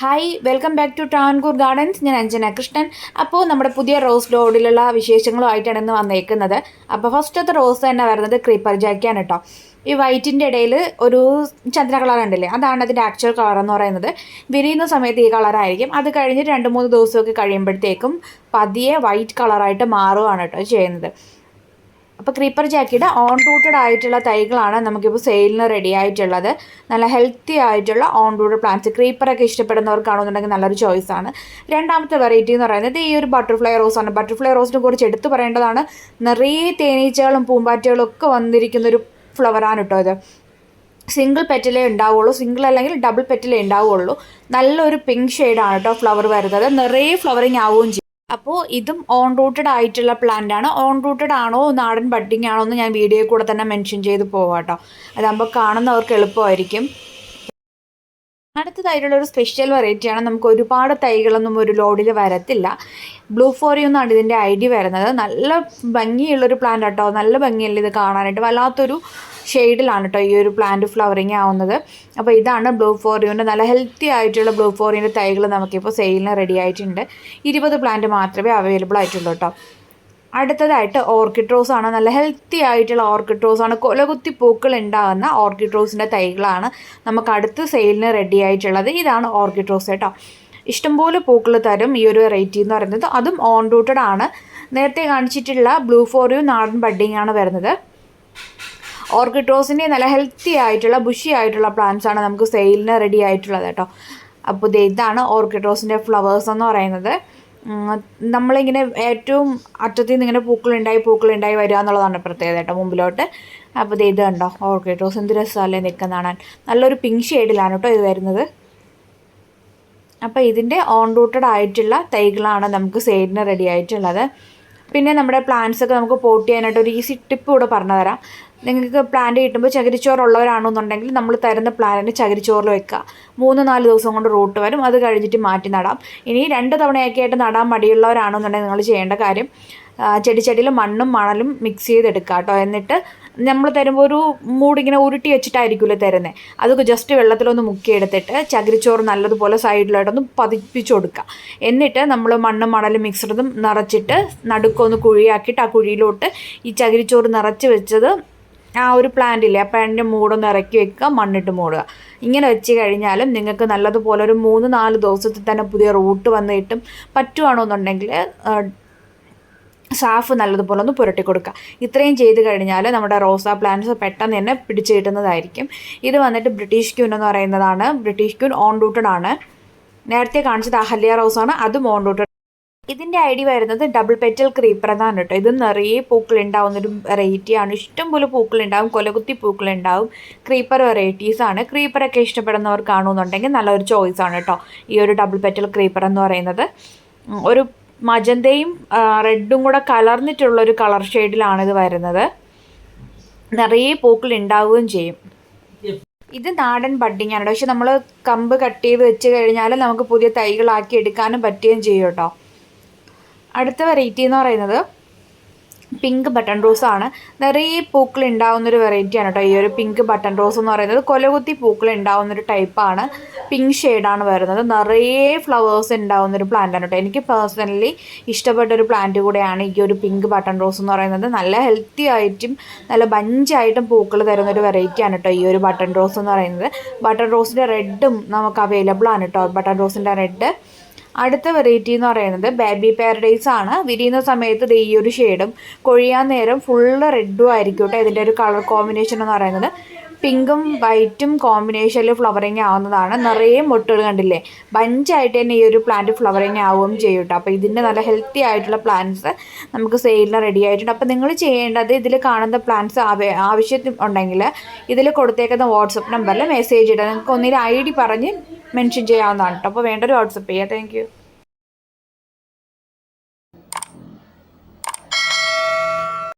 Hi welcome back to Travancore gardens ഞാൻ അഞ്ജന കൃഷ്ണൻ. അപ്പോൾ നമ്മുടെ പുതിയ റോസ് ലോഡിലുള്ള വിശേഷങ്ങളുമായിട്ടാണ് ഇന്ന് വന്നേക്കുന്നത്. അപ്പോൾ ഫസ്റ്റത്തെ റോസ് തന്നെ വരുന്നത് ക്രീപ്പർ ജാക്കിയാണ് കേട്ടോ ഈ വൈറ്റിന്റെ ഇടയിൽ ഒരു ചന്ദ്ര കളർ ഉണ്ടല്ലേ? അതാണ് അതിന്റെ ആക്ച്വൽ കളർ എന്ന് പറയുന്നത്. വിരിയുന്ന സമയത്ത് ഈ കളറായിരിക്കും അത് കഴിഞ്ഞ് രണ്ട് മൂന്ന് ദിവസമൊക്കെ കഴിയുമ്പോഴത്തേക്കും പതിയെ വൈറ്റ് കളറായിട്ട് മാറുകയാണ് കേട്ടോ ചെയ്യുന്നത്. അപ്പോൾ ക്രീപ്പർ ജാക്കിയുടെ ഓൺ റൂട്ടഡ് ആയിട്ടുള്ള തൈകളാണ് നമുക്കിപ്പോൾ സെയിലിന് റെഡി ആയിട്ടുള്ളത്. നല്ല ഹെൽത്തി ആയിട്ടുള്ള ഓൺ റൂട്ടഡ് പ്ലാന്റ്സ് ക്രീപ്പറൊക്കെ ഇഷ്ടപ്പെടുന്നവർക്കാണെന്നുണ്ടെങ്കിൽ നല്ലൊരു ചോയ്സ് ആണ്. രണ്ടാമത്തെ വെറൈറ്റി എന്ന് പറയുന്നത് ഈ ഒരു ബട്ടർഫ്ലൈ ആണ്. ബട്ടർഫ്ലൈ റോസിനെ കുറിച്ച് എടുത്തു പറയേണ്ടതാണ്. നിറയെ തേനീച്ചകളും പൂമ്പാറ്റകളും ഒക്കെ വന്നിരിക്കുന്ന ഒരു ഫ്ലവറാണ് കേട്ടോ ഇത്. സിംഗിൾ പെറ്റലേ ഉണ്ടാവുള്ളൂ. സിംഗിൾ അല്ലെങ്കിൽ ഡബിൾ പെറ്റലേ ഉണ്ടാവുള്ളൂ. നല്ലൊരു പിങ്ക് ഷെയ്ഡാണ് കേട്ടോ ഫ്ലവർ വരുന്നത്. നിറയെ ഫ്ലവറിങ് ആവുകയും ചെയ്യും. അപ്പോൾ ഇതും ഓൺ റൂട്ടഡ് ആയിട്ടുള്ള പ്ലാന്റ് ആണ്. ഓൺ റൂട്ടഡ് ആണോ നാടൻ ബഡ്ഡിങ് ആണോ എന്ന് ഞാൻ വീഡിയോയിൽ കൂടെ തന്നെ മെൻഷൻ ചെയ്ത് പോവാം കേട്ടോ അതാകുമ്പോൾ കാണുന്നവർക്ക് എളുപ്പമായിരിക്കും. അടുത്തതായിട്ടുള്ള ഒരു സ്പെഷ്യൽ വെറൈറ്റിയാണ് നമുക്ക് ഒരുപാട് തൈകളൊന്നും ഒരു ലോഡിൽ വരത്തില്ല. ബ്ലൂ ഫോറി എന്നാണ് ഇതിന്റെ ഐഡി വരുന്നത്. നല്ല ഭംഗിയുള്ളൊരു പ്ലാന്റ് കേട്ടോ നല്ല ഭംഗിയല്ല ഇത് കാണാനായിട്ട്. വല്ലാത്തൊരു ഷെയ്ഡിലാണ് കേട്ടോ ഈ ഒരു പ്ലാന്റ് ഫ്ലവറിങ് ആവുന്നത്. അപ്പോൾ ഇതാണ് ബ്ലൂ ഫോറിയോന്റെ നല്ല ഹെൽത്തി ആയിട്ടുള്ള ബ്ലൂ ഫോറിന്റെ തൈകൾ നമുക്കിപ്പോൾ സെയിലിന് റെഡി ആയിട്ടുണ്ട്. ഇരുപത് പ്ലാന്റ് മാത്രമേ അവൈലബിൾ ആയിട്ടുള്ളൂ കേട്ടോ അടുത്തതായിട്ട് ഓർക്കിഡ് റോസ് ആണ്. നല്ല ഹെൽത്തി ആയിട്ടുള്ള ഓർക്കിഡ് റോസ് ആണ്. കൊലകുത്തി പൂക്കൾ ഉണ്ടാകുന്ന ഓർക്കിഡ് റോസിന്റെ തൈകളാണ് നമുക്ക് അടുത്ത് സെയിലിന് റെഡി ആയിട്ടുള്ളത്. ഇതാണ് ഓർക്കിഡ് റോസ് കേട്ടോ. ഇഷ്ടംപോലെ പൂക്കൾ തരും ഈ ഒരു വെറൈറ്റി എന്ന് പറയുന്നത്. അതും ഓൺ റൂട്ടഡ് ആണ്. നേരത്തെ കാണിച്ചിട്ടുള്ള ബ്ലൂ ഫോറിയും നാടൻ ബഡ്ഡിങ് ആണ് വരുന്നത്. ഓർക്കിഡ് റോസിന്റെ നല്ല ഹെൽത്തി ആയിട്ടുള്ള ബുഷി ആയിട്ടുള്ള പ്ലാന്റ്സ് ആണ് നമുക്ക് സെയിലിന് റെഡി ആയിട്ടുള്ളത് കേട്ടോ. അപ്പോൾ ഇതാണ് ഓർക്കിഡ് റോസിന്റെ ഫ്ലവേഴ്സ് എന്ന് പറയുന്നത്. നമ്മളിങ്ങനെ ഏറ്റവും അറ്റത്തിൽ നിന്ന് ഇങ്ങനെ പൂക്കളുണ്ടായി പൂക്കളുണ്ടായി വരിക എന്നുള്ളതാണ് പ്രത്യേകത കേട്ടോ മുമ്പിലോട്ട്. അപ്പോൾ ഇത് കണ്ടോ ഓർക്കിഡ് റോസ് എന്ത് രസമല്ലേ നിൽക്കുന്ന കാണാൻ. നല്ലൊരു പിങ്ക് ഷെയ്ഡിലാണ് കേട്ടോ ഇത് വരുന്നത്. അപ്പോൾ ഇതിന്റെ ഓൺ റൂട്ടഡ് ആയിട്ടുള്ള തൈകളാണ് നമുക്ക് സെയിലിന് റെഡി ആയിട്ടുള്ളത്. പിന്നെ നമ്മുടെ പ്ലാന്റ്സ് ഒക്കെ നമുക്ക് പോട്ട് ചെയ്യാനായിട്ട് ഒരു ഈസി ടിപ്പ് കൂടെ പറഞ്ഞു തരാം നിങ്ങൾക്ക് പ്ലാന്റ് കിട്ടുമ്പോൾ ചകിരിച്ചോറുള്ളവരാണെന്നുണ്ടെങ്കിൽ നമ്മൾ തരുന്ന പ്ലാന്റിന് ചകിരിച്ചോറിൽ വെക്കുക. മൂന്ന് നാല് ദിവസം കൊണ്ട് റൂട്ട് വരും. അത് കഴിഞ്ഞിട്ട് മാറ്റി നടാം. ഇനി രണ്ട് തവണയൊക്കെ ആയിട്ട് നടാൻ മടിയുള്ളവരാണെന്നുണ്ടെങ്കിൽ നിങ്ങൾ ചെയ്യേണ്ട കാര്യം ചെടിച്ചട്ടിയിൽ മണ്ണും മണലും മിക്സ് ചെയ്തെടുക്കുക കേട്ടോ എന്നിട്ട് നമ്മൾ തരുമ്പോൾ ഒരു മൂടിങ്ങനെ ഉരുട്ടി വെച്ചിട്ടായിരിക്കുമല്ലോ തരുന്നത് അത് ജസ്റ്റ് വെള്ളത്തിലൊന്ന് മുക്കിയെടുത്തിട്ട് ചകിരിച്ചോറ് നല്ലതുപോലെ സൈഡിലായിട്ടൊന്ന് പതിപ്പിച്ചു കൊടുക്കുക എന്നിട്ട് നമ്മൾ മണ്ണും മണലും മിക്സ്ഡും നിറച്ചിട്ട് നടുക്കൊന്ന് കുഴിയാക്കിയിട്ട് ആ കുഴിയിലോട്ട് ഈ ചകിരിച്ചോറ് നിറച്ച് വെച്ചത് ആ ഒരു പ്ലാന്റ് ഇല്ലേ ആ പ്ലാന്റിന്റെ മൂടൊന്ന് ഇറക്കി വെക്കുക മണ്ണിട്ട് മൂടുക. ഇങ്ങനെ വെച്ച് കഴിഞ്ഞാലും നിങ്ങൾക്ക് നല്ലതുപോലെ ഒരു മൂന്ന് നാല് ദിവസത്തിൽ തന്നെ പുതിയ റൂട്ട് വന്നിട്ടും പറ്റുവാണെന്നുണ്ടെങ്കിൽ സാഫ് നല്ലതുപോലെ ഒന്ന് പുരട്ടി കൊടുക്കുക. ഇത്രയും ചെയ്ത് കഴിഞ്ഞാൽ നമ്മുടെ റോസാ പ്ലാന്റ്സ് പെട്ടെന്ന് തന്നെ പിടിച്ചു കിട്ടുന്നതായിരിക്കും. ഇത് വന്നിട്ട് ബ്രിട്ടീഷ് ക്യൂൻ എന്ന് പറയുന്നതാണ്. ബ്രിട്ടീഷ് ക്യൂൻ ഓൺ റൂട്ടഡ് ആണ്. നേരത്തെ കാണിച്ചത് അഹല്യ ആണ് അതും ഓൺ റൂട്ടഡ് ഇതിന്റെ ഐഡി വരുന്നത് ഡബിൾ പെറ്റൽ ക്രീപ്പർ എന്നാണ് കേട്ടോ. ഇത് നിറയെ ആണ്. വെറൈറ്റിയാണ് ഇഷ്ടംപോലെ പൂക്കൾ ഉണ്ടാവും കൊലകുത്തി പൂക്കൾ ഉണ്ടാവും ക്രീപ്പർ വെറൈറ്റീസ് ആണ് ക്രീപ്പറൊക്കെ ഇഷ്ടപ്പെടുന്നവർ കാണുമെന്നുണ്ടെങ്കിൽ നല്ലൊരു ചോയ്സ് ആണ് കേട്ടോ. ഈ ഒരു ഡബിൾ പെറ്റൽ ക്രീപ്പർ എന്ന് പറയുന്നത്. ഒരു മജന്തയും റെഡും കൂടെ കലർന്നിട്ടുള്ള ഒരു കളർ ഷെയ്ഡിലാണ് ഇത് വരുന്നത്. നിറയെ പൂക്കൾ ഉണ്ടാവുകയും ചെയ്യും. ഇത് നാടൻ ബഡ്ഡിങ് ആണ് പക്ഷെ നമ്മൾ കമ്പ് കട്ട് ചെയ്ത് വെച്ച് കഴിഞ്ഞാൽ നമുക്ക് പുതിയ തൈകളാക്കി എടുക്കാനും പറ്റുകയും ചെയ്യും കേട്ടോ. അടുത്ത വെറൈറ്റി എന്ന് പറയുന്നത് പിങ്ക് ബട്ടൺ റോസ് ആണ്. നിറയെ പൂക്കൾ ഉണ്ടാവുന്നൊരു വെറൈറ്റിയാണ് കേട്ടോ ഈ ഒരു പിങ്ക് ബട്ടൺ റോസ് എന്ന് പറയുന്നത് കൊലകുത്തി പൂക്കൾ ഉണ്ടാവുന്നൊരു ടൈപ്പാണ് പിങ്ക് ഷെയ്ഡാണ് വരുന്നത്. നിറയെ ഫ്ലവേഴ്സ് ഉണ്ടാവുന്നൊരു പ്ലാന്റാണ് കേട്ടോ എനിക്ക് പേഴ്സണലി ഇഷ്ടപ്പെട്ട ഒരു പ്ലാന്റ് കൂടെയാണ് ഈ ഒരു പിങ്ക് ബട്ടൺ റോസ് എന്ന് പറയുന്നത്. നല്ല ഹെൽത്തി ആയിട്ടും നല്ല ബഞ്ചായിട്ടും പൂക്കൾ തരുന്ന ഒരു വെറൈറ്റിയാണ് കേട്ടോ ഈ ഒരു ബട്ടൺ റോസ് എന്ന് പറയുന്നത്. ബട്ടൺ റോസിന്റെ റെഡും നമുക്ക് അവൈലബിൾ ആണ് കേട്ടോ ബട്ടൺ റോസിന്റെ റെഡ് അടുത്ത വെറൈറ്റി എന്ന് പറയുന്നത് ബേബി പാരഡൈസ് ആണ്. വിരിയുന്ന സമയത്ത് ഈ ഒരു ഷെയ്ഡും കൊഴിയാൻ നേരം ഫുള്ള് റെഡും ആയിരിക്കും കേട്ടോ ഇതിന്റെ ഒരു കളർ കോമ്പിനേഷൻ എന്ന് പറയുന്നത്. പിങ്കും വൈറ്റും കോമ്പിനേഷനിൽ ഫ്ലവറിങ് ആവുന്നതാണ്. നിറയെ മുട്ടുകൾ കണ്ടില്ലേ? ബഞ്ചായിട്ട് തന്നെ ഈ ഒരു പ്ലാന്റ് ഫ്ലവറിങ് ആവുകയും ചെയ്യും കേട്ടോ അപ്പോൾ ഇതിന്റെ നല്ല ഹെൽത്തി ആയിട്ടുള്ള പ്ലാന്റ്സ് നമുക്ക് സെയിലിന് റെഡി ആയിട്ടുണ്ട്. അപ്പോൾ നിങ്ങൾ ചെയ്യേണ്ടത് ഇതിൽ കാണുന്ന പ്ലാന്റ്സ് ആവശ്യം ഉണ്ടെങ്കിൽ ഇതിൽ കൊടുത്തേക്കുന്ന വാട്സപ്പ് നമ്പറിൽ മെസ്സേജ് ഇടുക നിങ്ങൾക്ക് ഒന്നിൽ ഐ ഡി പറഞ്ഞ് മെൻഷൻ ചെയ്യാവുന്നതാണ്. കേട്ടോ അപ്പോൾ വേണ്ടൊരു വാട്സപ്പ് ചെയ്യാം. താങ്ക്